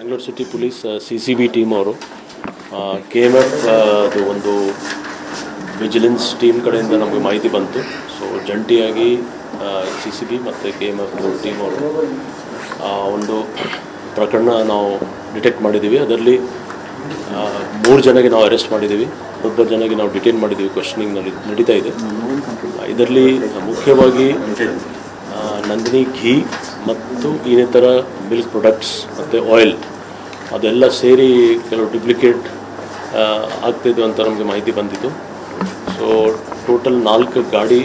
Bengaluru city police C C B team ಅವರು. K M F ಅದು ಒಂದು vigilance team ಕಡೆಯಿಂದ ನಮಗೆ ಮಾಹಿತಿ ಬಂತು. ಸೊ ಜಂಟಿಯಾಗಿ ಸಿ ಸಿ ಬಿ ಮತ್ತು ಕೆ ಎಂ ಎಫ್ ಟೀಮ್ ಅವರು ಒಂದು ಪ್ರಕರಣ ನಾವು ಡಿಟೆಕ್ಟ್ ಮಾಡಿದ್ದೀವಿ ಅದರಲ್ಲಿ ಮೂರು ಜನಗೆ ನಾವು ಅರೆಸ್ಟ್ ಮಾಡಿದ್ದೀವಿ ಒಬ್ಬರು ಜನಗೆ ನಾವು ಡಿಟೈನ್ ಮಾಡಿದ್ದೀವಿ ಕ್ವಶನಿಂಗ್ ನಡಿ, ನಡೀತಾ ಇದೆ. ಇದರಲ್ಲಿ ಮುಖ್ಯವಾಗಿ ನಂದಿನಿ ಘೀ ಮತ್ತು ಇನ್ನಿತರ ಮಿಲ್ಕ್ ಪ್ರೊಡಕ್ಟ್ಸ್ ಮತ್ತು ಆಯಿಲ್ ಅದೆಲ್ಲ ಸೇರಿ ಕೆಲವು ಡುಪ್ಲಿಕೇಟ್ ಆಗ್ತಿದ್ದು ಅಂತ ನಮಗೆ ಮಾಹಿತಿ ಬಂದಿತ್ತು. ಸೊ ಟೋಟಲ್ ನಾಲ್ಕು ಗಾಡಿ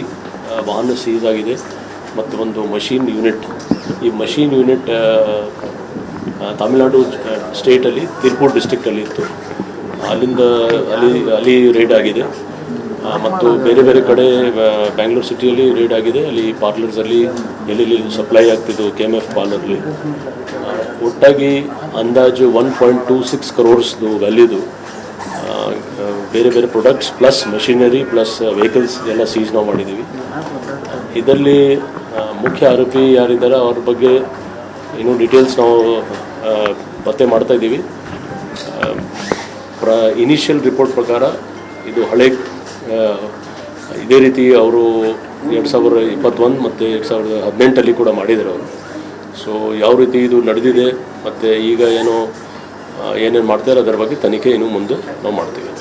ವಾಹನ ಸೀಸ್ ಆಗಿದೆ ಮತ್ತು ಒಂದು ಮಷೀನ್ ಯೂನಿಟ್ ಈ ಮಷೀನ್ ಯೂನಿಟ್ ತಮಿಳ್ನಾಡು ಸ್ಟೇಟಲ್ಲಿ ತಿರುಪೂರ್ ಡಿಸ್ಟಿಕ್ಟಲ್ಲಿ ಇತ್ತು. ಅಲ್ಲಿಂದ ಅಲ್ಲಿ ಅಲ್ಲಿ ರೇಡ್ ಆಗಿದೆ. ಮತ್ತು ಬೇರೆ ಬೇರೆ ಕಡೆ ಬ್ಯಾಂಗ್ಳೂರು ಸಿಟಿಯಲ್ಲಿ ರೇಡ್ ಆಗಿದೆ. ಅಲ್ಲಿ ಪಾರ್ಲರ್ಸಲ್ಲಿ ಎಲ್ಲೆಲ್ಲಿ ಸಪ್ಲೈ ಆಗ್ತಿದ್ದು ಕೆ ಎಂ ಎಫ್ ಪಾರ್ಲರ್ಲಿ ಒಟ್ಟಾಗಿ ಅಂದಾಜು ಒನ್ ಪಾಯಿಂಟ್ ಟೂ ಸಿಕ್ಸ್ ಕ್ರೋರ್ಸ್ದು ವ್ಯಾಲ್ಯೂದು ಬೇರೆ ಬೇರೆ products plus machinery plus vehicles ಎಲ್ಲ ಸೀಸ್ ನಾವು ಮಾಡಿದ್ದೀವಿ. ಇದರಲ್ಲಿ ಮುಖ್ಯ ಆರೋಪಿ ಯಾರಿದ್ದಾರೆ ಅವ್ರ ಬಗ್ಗೆ ಇನ್ನೂ ಡೀಟೇಲ್ಸ್ ನಾವು ಪತ್ತೆ ಮಾಡ್ತಾ ಇದ್ದೀವಿ. ಪ್ರ ಇನಿಷಿಯಲ್ ರಿಪೋರ್ಟ್ ಪ್ರಕಾರ ಇದು ಹಳೆ ಇದೇ ರೀತಿ ಅವರು ಎರಡು ಸಾವಿರದ ಇಪ್ಪತ್ತೊಂದು ಮತ್ತು ಎರಡು ಸಾವಿರದ ಹದಿನೆಂಟಲ್ಲಿ ಕೂಡ ಮಾಡಿದ್ದಾರೆ ಅವರು. ಸೊ ಯಾವ ರೀತಿ ಇದು ನಡೆದಿದೆ ಮತ್ತು ಈಗ ಏನು ಏನೇನು ಮಾಡ್ತಾರೆ ಅದರ ಬಗ್ಗೆ ತನಿಖೆ ಇನ್ನು ಮುಂದೆ ನಾವು ಮಾಡ್ತೀವಿ.